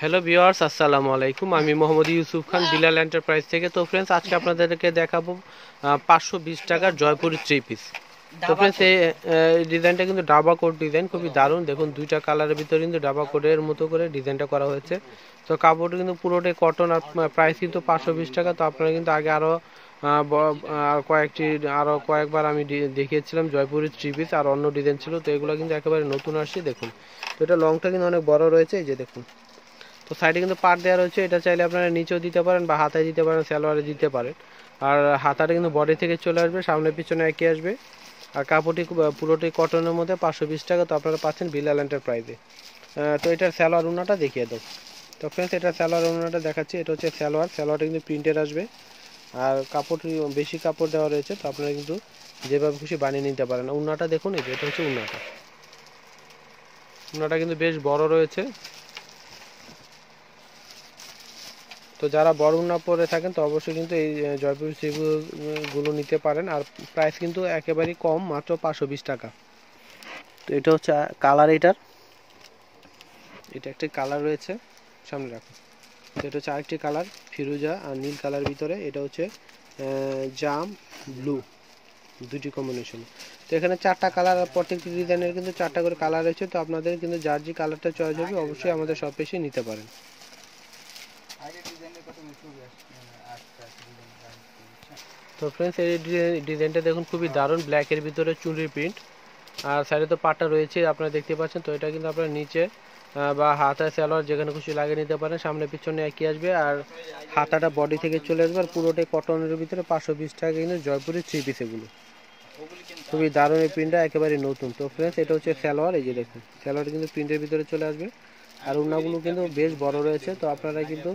Hello viewers আসসালামু আলাইকুম আমি মোহাম্মদ ইউসুফ খান বিলাল এন্টারপ্রাইজ থেকে। তো ফ্রেন্ডস আজকে আপনাদেরকে দেখাবো পাঁচশো বিশ টাকার জয়পুরি থ্রি পিস তো ফ্রেন্ডস এই ডিজাইনটা কিন্তু ডাবা কোড ডিজাইন খুবই দারুণ। দেখুন দুইটা কালারের ভিতরে কিন্তু ডাবা কোডের মতো করে ডিজাইনটা করা হয়েছে। তো কাপড়টা কিন্তু পুরোটাই কটন আর প্রাইস কিন্তু পাঁচশো বিশ টাকা। তো আপনারা কিন্তু আগে আরও কয়েকটি আরও কয়েকবার আমি দেখিয়েছিলাম জয়পুরি থ্রি পিস আর অন্য ডিজাইন ছিল। তো এগুলো কিন্তু একেবারে নতুন আসছে দেখুন। তো এটা লংটা কিন্তু অনেক বড় রয়েছে এই যে দেখুন। তো সাইডে কিন্তু পাট দেওয়া রয়েছে, এটা চাইলে আপনারা নিচেও দিতে পারেন বা হাতায় দিতে পারেন, সালোয়ারে দিতে পারেন। আর হাতাটা কিন্তু বডি থেকে চলে আসবে, সামনে পিছনে একই আসবে। আর কাপড়টি পুরোটি কটনের মধ্যে পাঁচশো বিশ টাকা, তো আপনারা পাচ্ছেন বিলাল এন্টারপ্রাইজে তো এটার স্যালোয়ার উনাটা দেখিয়ে দাও। তো ফ্রেন্ডস এটা স্যালোয়ার উনাটা দেখাচ্ছি, এটা হচ্ছে স্যালোয়ার স্যালোয়ারটা কিন্তু প্রিন্টের আসবে। আর কাপড় বেশি কাপড় দেওয়া রয়েছে, তো আপনারা কিন্তু যেভাবে খুশি বানিয়ে নিতে পারেন। উনাটা দেখুন, এই যে এটা হচ্ছে উনাটা উনাটা কিন্তু বেশ বড় রয়েছে। তো যারা উন্না পরে থাকেন, তো অবশ্যই কিন্তু এই জয়পুরগুলো নিতে পারেন। আর প্রাইস কিন্তু একেবারেই কম, মাত্র পাঁচশো বিশ টাকা। তো এটা হচ্ছে কালার এটার। এটা একটি কালার রয়েছে, সামনে রাখো। তো এটা হচ্ছে আরেকটি কালার ফিরোজা আর নীল কালার ভিতরে। এটা হচ্ছে জাম ব্লু দুটি কম্বিনেশন তো এখানে চারটা কালার আর প্রত্যেকটি ডিজাইনের কিন্তু চারটা করে কালার রয়েছে। তো আপনাদের কিন্তু যার যে কালারটা চয়েস হবে, অবশ্যই আমাদের সব এসে নিতে পারেন। তো ফ্রেন্ডস এই ডিজাইন- ডিজাইনটা দেখুন খুবই দারুণ ব্ল্যাকের ভিতরে চুনরির প্রিন্ট আর সাইডে তো পাটটা রয়েছে, আপনারা দেখতে পাচ্ছেন, তো এটা কিন্তু আপনারা নিচে বা হাতা স্যালোয়ার যেখানে খুশি লাগিয়ে নিতে পারেন, সামনে, পিছনে একই আসবে। আর হাতাটা বডি থেকে চলে আসবে, আর পুরোটাই কটনের ভিতরে পাঁচশো বিশ টাকা কিন্তু জয়পুরের থ্রি পিস এগুলো। খুবই দারুণ এই প্রিন্টটা একেবারে নতুন। তো ফ্রেন্ডস এটা হচ্ছে স্যালোয়ার এই যে দেখুন স্যালোয়ার কিন্তু প্রিন্টের ভিতরে চলে আসবে। আর উন্নাগুলো কিন্তু বেশ বড় রয়েছে। তো আপনারা কিন্তু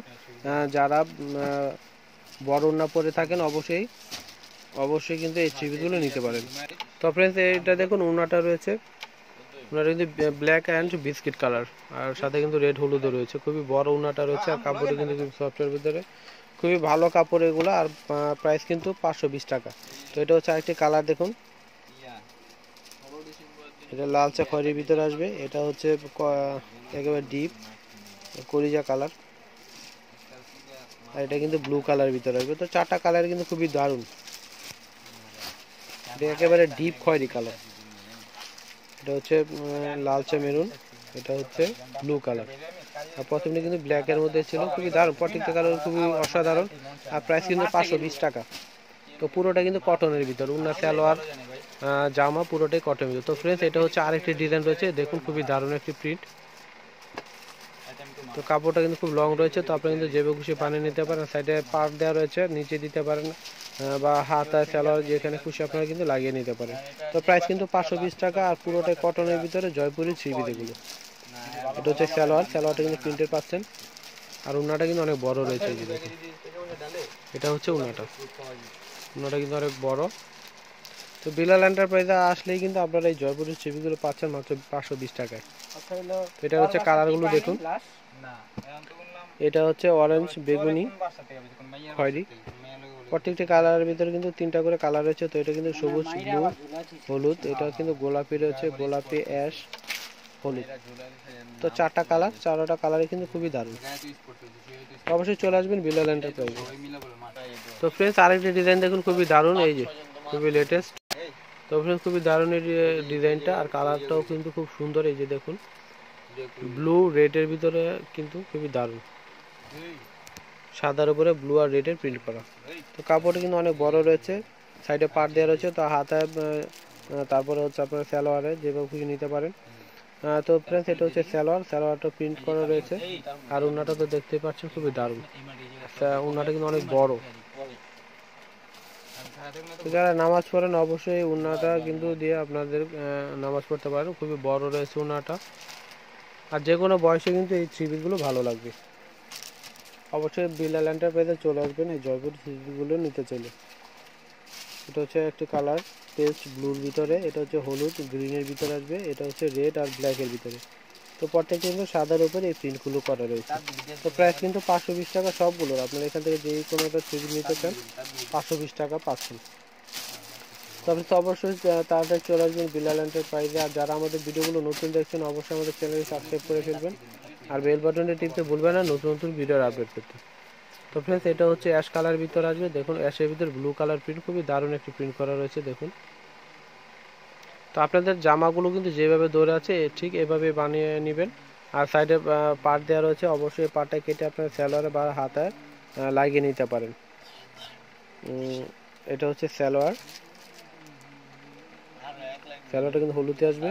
যারা বড় উন্না পরে থাকেন, অবশ্যই অবশ্যই কিন্তু এই থ্রিপিসগুলো নিতে পারেন। তো ফ্রেন্ডস এটা দেখুন, উন্নাটা রয়েছে। উন্নাটা কিন্তু ব্ল্যাক অ্যান্ড বিস্কিট কালার আর সাথে কিন্তু রেড হলুদও রয়েছে। খুবই বড় উন্নাটা রয়েছে। আর কাপড়টা কিন্তু সফটের ভিতরে। খুবই ভালো কাপড় এগুলো। আর প্রাইস কিন্তু পাঁচশো বিশ টাকা। তো এটা হচ্ছে আরেকটি কালার দেখুন। এটা লালচে খয়েরির ভিতরে আসবে। এটা হচ্ছে একেবারে ডিপ করিজা কালার আর এটা কিন্তু ব্লু কালার ভিতরে আসবে। তো চারটা কালার কিন্তু খুবই দারুণ। এটা একেবারে ডিপ খয়েরি কালার এটা হচ্ছে লালচে মেরুন। এটা হচ্ছে ব্লু কালার আর প্রথমে কিন্তু ব্ল্যাকের মধ্যে ছিল। খুবই দারুণ। প্রত্যেকটা কালার খুবই অসাধারণ। আর প্রাইস কিন্তু পাঁচশো বিশ টাকা। তো পুরোটা কিন্তু কটনের ভিতর, উন্না, সালোয়ার জামা পুরোটাই কটনের ভিতর। তো ফ্রেন্ডস এটা হচ্ছে আরেকটি ডিজাইন রয়েছে, দেখুন খুবই দারুণ একটি প্রিন্ট তো কাপড়টা কিন্তু খুব লং রয়েছে, তো আপনি কিন্তু যেভাবে খুশি বানিয়ে নিতে পারেন সাইডে পার্ট দেওয়া রয়েছে, নিচে দিতে পারেন বা হাত সালোয়ার যেখানে খুশি আপনারা কিন্তু লাগিয়ে নিতে পারেন। তো প্রাইস কিন্তু পাঁচশো বিশ টাকা, আর পুরোটাই কটনের ভিতরে জয়পুরি থ্রি এগুলো এটা হচ্ছে সালোয়ার, সালোয়ারটা কিন্তু প্রিন্টের পাচ্ছেন। আর উন্নাটা কিন্তু অনেক বড় রয়েছে এটা হচ্ছে উন্নাটা। উন্নাটা কিন্তু অনেক বড়। তো বিলাল এন্টারপ্রাইজে আসলেই কিন্তু আপনারা এই জয়পুরের ছবিগুলো পাচ্ছেন মাত্র পাঁচশো বিশ টাকায়। এটা হচ্ছে কালারগুলো দেখুন। এটা হচ্ছে অরেঞ্জ বেগুনি। খয়েরি প্রত্যেকটি কালারের ভিতরে কিন্তু তিনটা করে কালার রয়েছে তো এটা কিন্তু সবুজ ব্লু হলুদ এটা কিন্তু গোলাপি রয়েছে গোলাপি অ্যাশ হলুদ। তো চারটা কালার চারটা কালারে কিন্তু খুবই দারুণ। অবশ্যই চলে আসবেন বিলাল এন্টারপ্রাইজে তো ফ্রেন্ডস আরেকটি ডিজাইন দেখুন খুবই দারুণ এই যে খুবই লেটেস্ট তো ফ্রেন্ডস খুবই দারুণ এই ডিজাইনটা আর কালারটাও কিন্তু খুব সুন্দর এই যে দেখুন। ব্লু রেডের ভিতরে কিন্তু খুবই দারুণ। সাদার উপরে ব্লু আর রেডের প্রিন্ট করা। তো কাপড়টা কিন্তু অনেক বড় রয়েছে সাইডে পাট দেওয়া রয়েছে তো আহ, তারপরে হচ্ছে আপনার সালোয়ারে যেভাবে খুশি নিতে পারেন। তো ফ্রেন্ডস এটা হচ্ছে সালোয়ার সালোয়ারটা প্রিন্ট করা রয়েছে। আর উন্নাটা তো দেখতেই পাচ্ছেন, খুবই দারুণ। উন্নাটা কিন্তু অনেক বড়। যারা নামাজ পড়েন, অবশ্যই উন্নাটা কিন্তু দিয়ে আপনাদের নামাজ পড়তে পারেন। খুবই বড় রয়েছে উন্নাটা। আর যে কোনো বয়সে কিন্তু এই থ্রি পিসগুলো ভালো লাগবে। অবশ্যই বিলাল এন্টারপ্রাইজে চলে আসবেন, এই জয়পুর থ্রিগুলো নিতে চাইলে। এটা হচ্ছে একটি কালার, পেস্ট ব্লুর ভিতরে, এটা হচ্ছে হলুদ, গ্রিনের ভিতরে আসবে, এটা হচ্ছে রেড আর ব্ল্যাকের ভিতরে। তো প্রত্যেকটা কিন্তু সাদার উপরে এই প্রিন্টগুলো করা রয়েছে। তো প্রাইস কিন্তু পাঁচশো বিশ টাকা সবগুলোর, আপনারা এখান থেকে যেই কোনো একটা থ্রি নিতে চান, পাঁচশো বিশ টাকা পাচ্ছেন। তবে তো অবশ্যই তাড়াতাড়ি চলে আসবেন বিলাল এন্টারপ্রাইজে, আর যারা আমাদের ভিডিওগুলো নতুন দেখছেন, অবশ্যই আমাদের চ্যানেলকে সাবস্ক্রাইব করে ফেলবেন। আর বেল বাটনটি টিপতে ভুলবেন না, নতুন নতুন ভিডিওর আপডেট পেতে। তো ফ্রেন্ডস এটা হচ্ছে অ্যাশ কালার ভিতর আসবে। দেখুন অ্যাশের ভিতর ব্লু কালার প্রিন্ট খুবই দারুণ একটি প্রিন্ট করা রয়েছে, দেখুন। তো আপনাদের জামাগুলো কিন্তু যেভাবে দৌড়ে আছে, ঠিক এভাবে বানিয়ে নেবেন। আর সাইডে পার্ট দেওয়া রয়েছে, অবশ্যই পার্টটা কেটে আপনার স্যালোয়ারে বা হাতায় লাগিয়ে নিতে পারেন। এটা হচ্ছে স্যালোয়ার স্যালোয়ারটা কিন্তু হলুদে আসবে।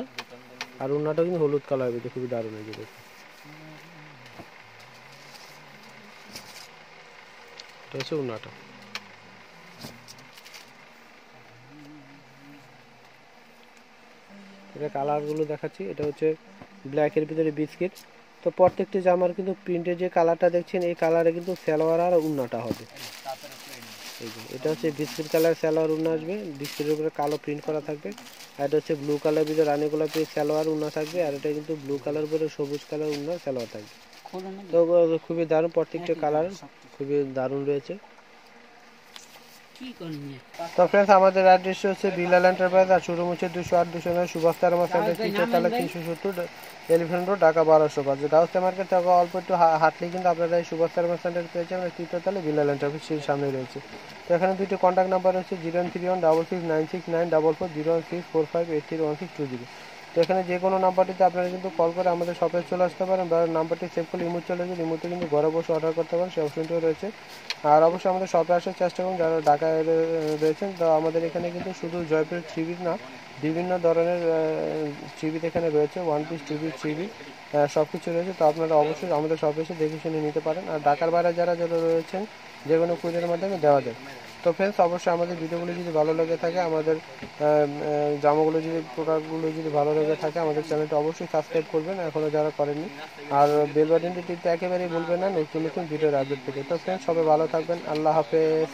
আর উন্নাটা কিন্তু হলুদ কালার হবে খুবই দারুণ হয়েছে দেখুন এটা হচ্ছে উন্নাটা এটা কালারগুলো দেখাচ্ছি। এটা হচ্ছে ব্ল্যাকের ভিতরে বিস্কিট তো প্রত্যেকটি জামার কিন্তু প্রিন্টের যে কালারটা দেখছেন, এই কালারে কিন্তু সালোয়ার আর উন্নাটা হবে। এটা হচ্ছে বিস্কিট কালার সালোয়ার উন্না আসবে। বিস্কিটের উপরে কালো প্রিন্ট করা থাকবে। আর এটা হচ্ছে ব্লু কালার ভিতরে রানী গোলাপি সালোয়ার উন্না থাকবে। আর এটা কিন্তু ব্লু কালার উপরে সবুজ কালার উন্না সালোয়ার থাকবে। তো খুবই দারুণ প্রত্যেকটা কালার খুবই দারুণ রয়েছে। তো ফ্রেন্ডস আমাদের অ্যাড্রেস হচ্ছে বিলাল এন্টারপ্রাইজ আর শুরু হচ্ছে দুশো আট দুশো নয় সুভাষ তারা তিনশো তালা তিনশো সত্তর এলিফেন্ট রোড ঢাকা বারোশো পাঁচ। গাউসে মার্কেট থেকে অল্প একটু হাঁটলে কিন্তু আপনারা এই সুভাষ তারা সেন্টার পেয়েছে আমরা তৃতীয় তালে বিলাল এন্টারপ্রাইজ সেই সামনে রয়েছে। তো এখানে দুটি কন্ট্যাক্ট নাম্বার হচ্ছে zero three one double six nine six nine double four zero one six four five eight three one six two zero. তো এখানে যে কোনো নাম্বারটিতে আপনারা কিন্তু কল করে আমাদের শপে চলে আসতে পারেন বা নাম্বারটি সেভ করলে রিমোট চলে যাবে রিমোটে কিন্তু ঘরে বসে অর্ডার করতে পারেন, সেই অপশনটিও রয়েছে। আর অবশ্যই আমাদের শপে আসার চেষ্টা করুন, যারা ঢাকায় রয়েছেন, তো আমাদের এখানে কিন্তু শুধু জয়পুরের থ্রিবি না, বিভিন্ন ধরনের থ্রিবিত এখানে রয়েছে ওয়ান পিস থ্রিবি থ্রিবি সব কিছু রয়েছে, তো আপনারা অবশ্যই আমাদের শপে এসে দেখে শুনে নিতে পারেন। আর ঢাকার বাইরে যারা যারা রয়েছেন, যে কোনো কুইজের মাধ্যমে দেওয়া যায়। তো ফ্রেন্ডস অবশ্যই আমাদের ভিডিওগুলো যদি ভালো লেগে থাকে, আমাদের জামাগুলো যদি, প্রোডাক্টগুলো যদি ভালো লেগে থাকে, আমাদের চ্যানেলটা অবশ্যই সাবস্ক্রাইব করবেন এখনও যারা করেননি। আর বেল বাটনটি টিপতে একেবারেই ভুলবেন না, নতুন নতুন ভিডিওর আপডেট পেতে। তো ফ্রেন্ডস সবাই ভালো থাকবেন, আল্লাহ হাফেজ।